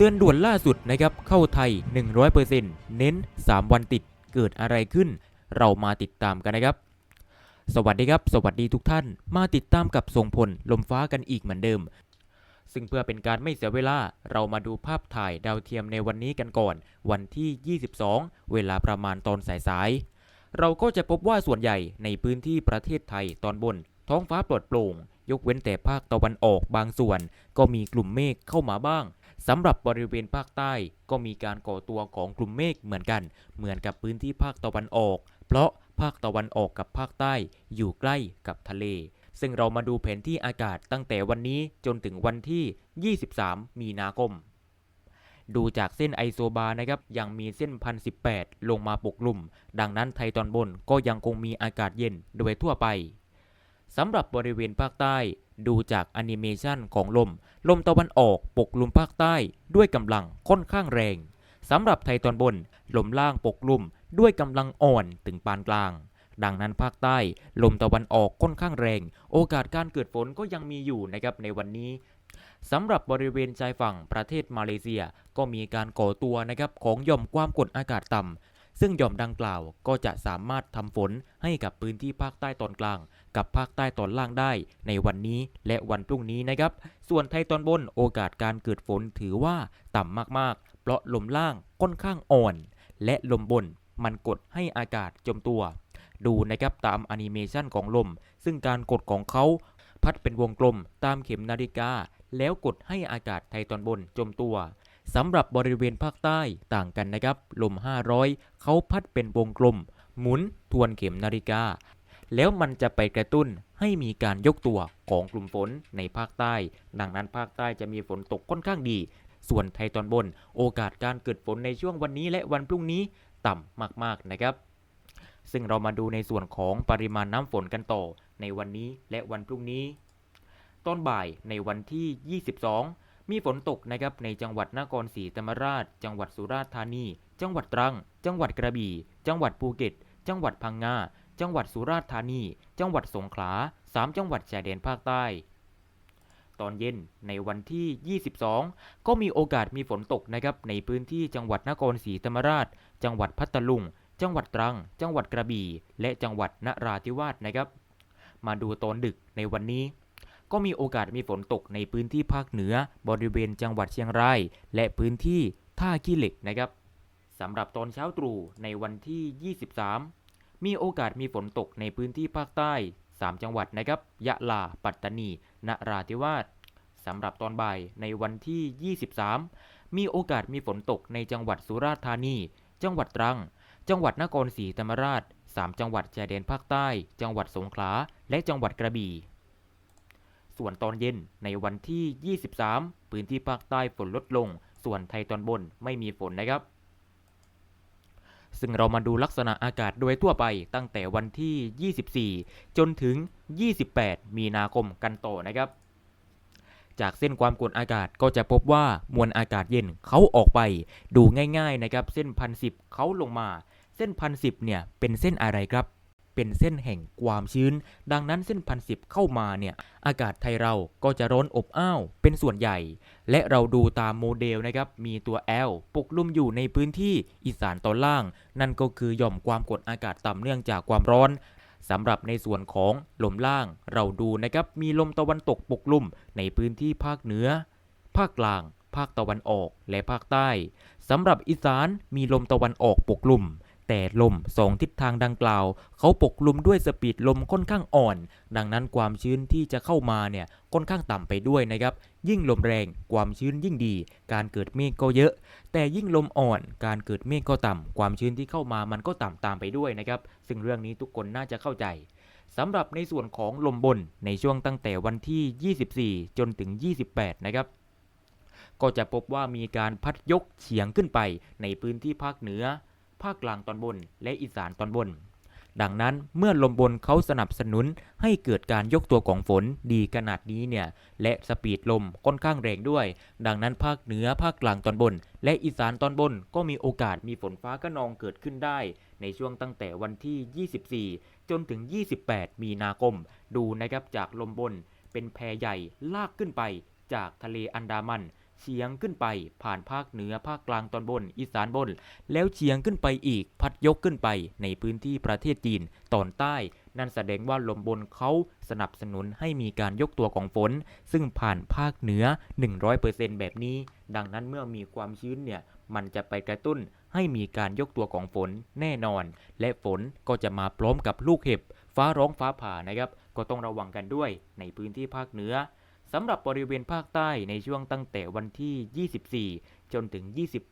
เตือนด่วนล่าสุดนะครับเข้าไทย 100%เน้น 3 วันติดเกิดอะไรขึ้น เรามาติดตามกันนะครับ สวัสดีครับ สวัสดีทุกท่าน มาติดตามกับทรงพลลมฟ้ากันอีกเหมือนเดิม ซึ่งเพื่อเป็นการไม่เสียเวลา เรามาดูภาพถ่ายดาวเทียมในวันนี้กันก่อน วันที่ 22 เวลาประมาณตอนสายๆเราก็จะพบว่าส่วนใหญ่ในพื้นที่ประเทศไทยตอนบน ท้องฟ้าปลอดโปร่ง ยกเว้นแต่ภาคตะวันออกบางส่วน ก็มีกลุ่มเมฆเข้ามาบ้าง สำหรับบริเวณภาคใต้ก็มีการก่อตัวของกลุ่มเมฆเหมือนกัน เหมือนกับพื้นที่ภาคตะวันออก เพราะภาคตะวันออกกับภาคใต้อยู่ใกล้กับทะเล ซึ่งเรามาดูแผนที่อากาศตั้งแต่วันนี้จนถึงวันที่ 23 มีนาคมดูจากเส้นไอโซบาร์นะครับยังมีเส้นพันสิลงมาปกกลุ่ม ดังนั้นไทยตอนบนก็ยังคงมีอากาศเย็นโดยทั่วไป สำหรับบริเวณภาคใต้ดูจากแอนิเมชันของลม ลมตะวันออกปกลุมภาคใต้ด้วยกำลังค่อนข้างแรงสำหรับไทยตอนบน ลมล่างปกลุมด้วยกำลังอ่อนถึงปานกลาง ดังนั้นภาคใต้ ลมตะวันออกค่อนข้างแรง โอกาสการเกิดฝนก็ยังมีอยู่นะครับในวันนี้สำหรับบริเวณชายฝั่งประเทศมาเลเซียก็มีการก่อตัวนะครับของหย่อมความกดอากาศต่ำ ซึ่งหย่อมดังกล่าวก็จะสามารถทำฝนให้กับพื้นที่ภาคใต้ตอนกลาง กับภาคใต้ตอนล่างได้ในวันนี้และวันพรุ่งนี้นะครับ ส่วนไทยตอนบนโอกาสการเกิดฝนถือว่าต่ำมากๆ เพราะลมล่างค่อนข้างอ่อน และลมบนมันกดให้อากาศจมตัว ดูนะครับตามแอนิเมชันของลม ซึ่งการกดของเขาพัดเป็นวงกลมตามเข็มนาฬิกา แล้วกดให้อากาศไทยตอนบนจมตัว สำหรับบริเวณภาคใต้ต่างกันนะครับ ลม 500 เขาพัดเป็นวงกลม หมุนทวนเข็มนาฬิกา แล้วมันจะไปกระตุ้นให้มีการยกตัวของกลุ่มฝนในภาคใต้ ดังนั้นภาคใต้จะมีฝนตกค่อนข้างดี ส่วนไทยตอนบน โอกาสการเกิดฝนในช่วงวันนี้และวันพรุ่งนี้ต่ำมากๆนะครับ ซึ่งเรามาดูในส่วนของปริมาณน้ำฝนกันต่อในวันนี้และวันพรุ่งนี้ตอนบ่ายในวันที่ 22 มีฝนตกนะครับในจังหวัดนครศรีธรรมราช จังหวัดสุราษฎร์ธานี จังหวัดตรัง จังหวัดกระบี่ จังหวัดภูเก็ต จังหวัดพังงา จังหวัดสุราษฎร์ธานี จังหวัดสงขลา 3 จังหวัดชายแดนภาคใต้ ตอนเย็นในวันที่ 22 ก็มีโอกาสมีฝนตกนะครับในพื้นที่จังหวัดนครศรีธรรมราช จังหวัดพัทลุง จังหวัดตรัง จังหวัดกระบี่ และจังหวัดนราธิวาสนะครับ มาดูตอนดึกในวันนี้ ก็มีโอกาสมีฝนตกในพื้นที่ภาคเหนือบริเวณจังหวัดเชียงรายและพื้นที่ท่าขี้เหล็กนะครับสำหรับตอนเช้าตรู่ในวันที่ 23 มีโอกาสมีฝนตกในพื้นที่ภาคใต้ 3 จังหวัดนะครับยะลา ปัตตานีนราธิวาสสำหรับตอนบ่ายในวันที่ 23 มีโอกาสมีฝนตกในจังหวัดสุราษฎร์ธานี จังหวัดตรัง จังหวัดนครศรีธรรมราช 3 จังหวัดชายแดนภาคใต้ จังหวัดสงขลา และจังหวัดกระบี่ ส่วนตอนเย็นในวันที่ 23 พื้นที่ภาคใต้ฝนลดลง ส่วนไทยตอนบนไม่มีฝนนะครับ ซึ่งเรามาดูลักษณะอากาศโดยทั่วไปตั้งแต่วันที่ 24 จนถึง 28 มีนาคมกันต่อนะครับจากเส้นความกดอากาศก็จะพบว่ามวลอากาศเย็นเขาออกไป ดูง่ายๆนะครับ เส้นพันสิบเขาลงมา เส้นพันสิบเนี่ยเป็นเส้นอะไรครับ เป็นเส้นแห่งความชื้น ดังนั้นเส้นพันสิบเข้ามาเนี่ยอากาศไทยเราก็จะร้อนอบอ้าวเป็นส่วนใหญ่ และเราดูตามโมเดลนะครับมีตัว L ปกคลุมอยู่ในพื้นที่อีสานตอนล่าง นั่นก็คือหย่อมความกดอากาศต่ำเนื่องจากความร้อนสำหรับในส่วนของลมล่าง เราดูนะครับมีลมตะวันตกปกคลุมในพื้นที่ภาคเหนือ ภาคกลาง ภาคตะวันออกและภาคใต้สำหรับอีสานมีลมตะวันออกปกคลุม แต่ลมสองทิศทางดังกล่าว เขาปกคลุมด้วยสปีดลมค่อนข้างอ่อน ดังนั้นความชื้นที่จะเข้ามาเนี่ยค่อนข้างต่ำไปด้วยนะครับ ยิ่งลมแรงความชื้นยิ่งดี การเกิดเมฆก็เยอะ แต่ยิ่งลมอ่อน การเกิดเมฆก็ต่ำความชื้นที่เข้ามามันก็ต่ำตามไปด้วยนะครับ ซึ่งเรื่องนี้ทุกคนน่าจะเข้าใจสำหรับในส่วนของลมบนในช่วงตั้งแต่วันที่ 24 จนถึง 28 นะครับก็จะพบว่ามีการพัดยกเฉียงขึ้นไปในพื้นที่ภาคเหนือ ภาคกลางตอนบน และอีสานตอนบน ดังนั้นเมื่อลมบนเขาสนับสนุนให้เกิดการยกตัวของฝนดีขนาดนี้เนี่ยและสปีดลมค่อนข้างแรงด้วย ดังนั้นภาคเหนือภาคกลางตอนบน และอีสานตอนบนก็มีโอกาสมีฝนฟ้าคะนองเกิดขึ้นได้ ในช่วงตั้งแต่วันที่ 24 จนถึง 28 มีนาคมดูนะครับจากลมบนเป็นแพใหญ่ลากขึ้นไปจากทะเลอันดามัน เฉียงขึ้นไป ผ่านภาคเหนือภาคกลางตอนบน อีสานบน แล้วเฉียงขึ้นไปอีก พัดยกขึ้นไปในพื้นที่ประเทศจีนตอนใต้ นั่นแสดงว่าลมบนเขาสนับสนุนให้มีการยกตัวของฝน ซึ่งผ่านภาคเหนือ 100%แบบนี้ ดังนั้นเมื่อมีความชื้นเนี่ยมันจะไปกระตุ้นให้มีการยกตัวของฝนแน่นอน และฝนก็จะมาพร้อมกับลูกเห็บ ฟ้าร้องฟ้าผ่านะครับ ก็ต้องระวังกันด้วยในพื้นที่ภาคเหนือ สำหรับบริเวณภาคใต้ในช่วงตั้งแต่วันที่ 24 จนถึง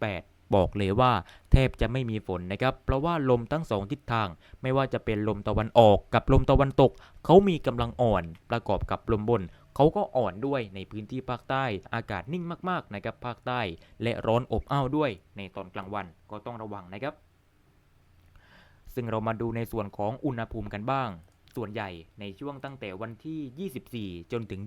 28บอกเลยว่าแทบจะไม่มีฝนนะครับ เพราะว่าลมทั้งสองทิศทาง ไม่ว่าจะเป็นลมตะวันออกกับลมตะวันตก เขามีกำลังอ่อนประกอบกับลมบน เขาก็อ่อนด้วยในพื้นที่ภาคใต้ อากาศนิ่งมากๆนะครับภาคใต้ และร้อนอบอ้าวด้วย ในตอนกลางวันก็ต้องระวังนะครับ ซึ่งเรามาดูในส่วนของอุณหภูมิกันบ้าง ส่วนใหญ่ในช่วงตั้งแต่วันที่ 24 จนถึง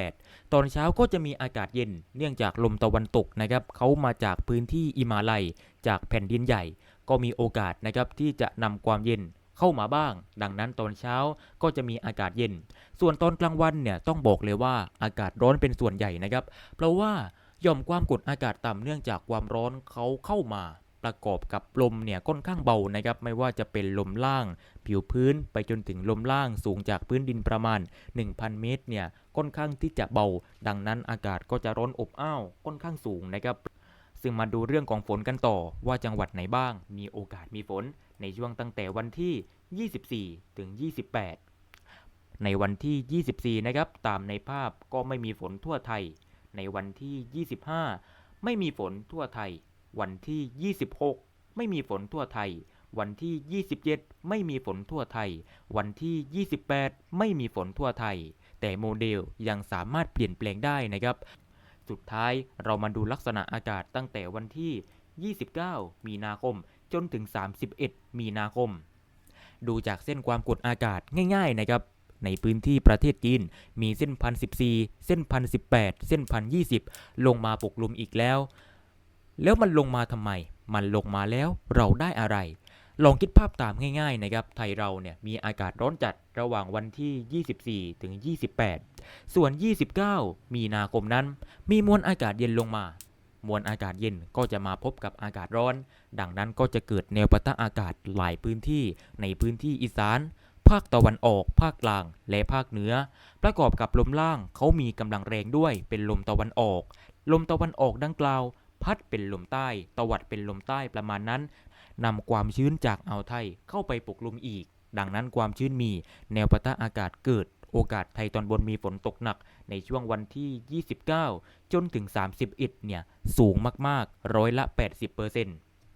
28 ตอนเช้าก็จะมีอากาศเย็น เนื่องจากลมตะวันตกนะครับเขามาจากพื้นที่อิมาลัย จากแผ่นดินใหญ่ ก็มีโอกาสนะครับที่จะนำความเย็นเข้ามาบ้าง ดังนั้นตอนเช้าก็จะมีอากาศเย็น ส่วนตอนกลางวันเนี่ยต้องบอกเลยว่าอากาศร้อนเป็นส่วนใหญ่นะครับ เพราะว่าย่อมความกดอากาศต่ำเนื่องจากความร้อนเขาเข้ามา ประกอบกับลมเนี่ยค่อนข้างเบานะครับไม่ว่าจะเป็นลมล่าง ผิวพื้นไปจนถึงลมล่างสูงจากพื้นดินประมาณ 1,000 เมตรเนี่ยค่อนข้างที่จะเบา ดังนั้นอากาศก็จะร้อนอบอ้าวค่อนข้างสูงนะครับซึ่งมาดูเรื่องของฝนกันต่อว่าจังหวัดไหนบ้าง มีโอกาสมีฝนในช่วงตั้งแต่วันที่ 24 ถึง 28 ในวันที่ 24 นะครับ ตามในภาพก็ไม่มีฝนทั่วไทย ในวันที่ 25 ไม่มีฝนทั่วไทย วันที่ 26 ไม่มีฝนทั่วไทย วันที่ 27 ไม่มีฝนทั่วไทย วันที่ 28 ไม่มีฝนทั่วไทย แต่โมเดลยังสามารถเปลี่ยนแปลงได้นะครับ สุดท้ายเรามาดูลักษณะอากาศตั้งแต่วันที่ 29 มีนาคม จนถึง 31 มีนาคม ดูจากเส้นความกดอากาศง่าย ๆ นะครับในพื้นที่ประเทศจีนมีเส้นพันสิบสี่เส้นพันสิบแปดเส้นพันยี่สิบลงมาปกคลุมอีกแล้ว แล้วมันลงมาทำไม มันลงมาแล้วเราได้อะไร ลองคิดภาพตามง่ายๆนะครับ ไทยเราเนี่ยมีอากาศร้อนจัดระหว่างวันที่ 24 ถึง 28 ส่วน 29 มีนาคมนั้น มีมวลอากาศเย็นลงมา มวลอากาศเย็นก็จะมาพบกับอากาศร้อน ดังนั้นก็จะเกิดแนวปะทะอากาศหลายพื้นที่ในพื้นที่อีสานภาคตะวันออก ภาคกลาง และภาคเหนือ ประกอบกับลมล่างเขามีกำลังแรงด้วยเป็นลมตะวันออก ลมตะวันออกดังกล่าว พัดเป็นลมใต้ ตวัดเป็นลมใต้ประมาณนั้นนำความชื้นจากอ่าวไทยเข้าไปปกคลุมอีก ดังนั้นความชื้นมี แนวปะทะอากาศเกิด โอกาสไทยตอนบนมีฝนตกหนัก ในช่วงวันที่ 29 จนถึง 31 เนี่ย สูงมากๆ ร้อยละ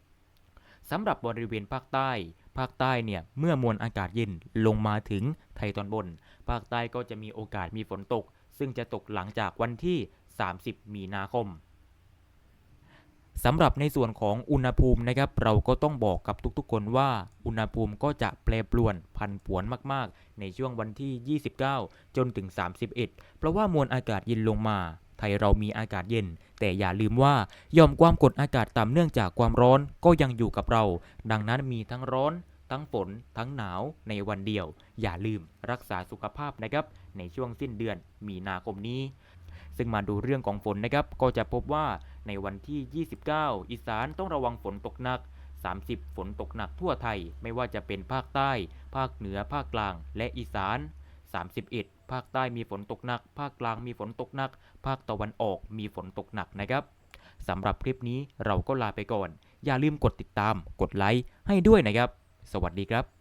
80%สำหรับบริเวณภาคใต้ ภาคใต้เนี่ย เมื่อมวลอากาศเย็นลงมาถึงไทยตอนบน ภาคใต้ก็จะมีโอกาสมีฝนตก ซึ่งจะตกหลังจากวันที่ 30 มีนาคม สำหรับในส่วนของอุณหภูมินะครับ เราก็ต้องบอกกับทุกๆ คนว่าอุณหภูมิก็จะแปรปรวนพันผวนมากๆ ในช่วงวันที่ 29 จนถึง 31 เพราะว่ามวลอากาศเย็นลงมา ไทยเรามีอากาศเย็น แต่อย่าลืมว่ายอมความกดอากาศต่ำเนื่องจากความร้อนก็ยังอยู่กับเรา ดังนั้นมีทั้งร้อน ทั้งฝน ทั้งหนาวในวันเดียว อย่าลืมรักษาสุขภาพนะครับ ในช่วงสิ้นเดือนมีนาคมนี้ ซึ่งมาดูเรื่องของฝนนะครับ ก็จะพบว่าในวันที่ 29 อีสานต้องระวังฝนตกหนัก 30 ฝนตกหนักทั่วไทย ไม่ว่าจะเป็นภาคใต้ ภาคเหนือ ภาคกลาง และอีสาน 31 ภาคใต้มีฝนตกหนัก ภาคกลางมีฝนตกหนัก ภาคตะวันออกมีฝนตกหนักนะครับสำหรับคลิปนี้เราก็ลาไปก่อน อย่าลืมกดติดตาม กดไลค์ให้ด้วยนะครับ สวัสดีครับ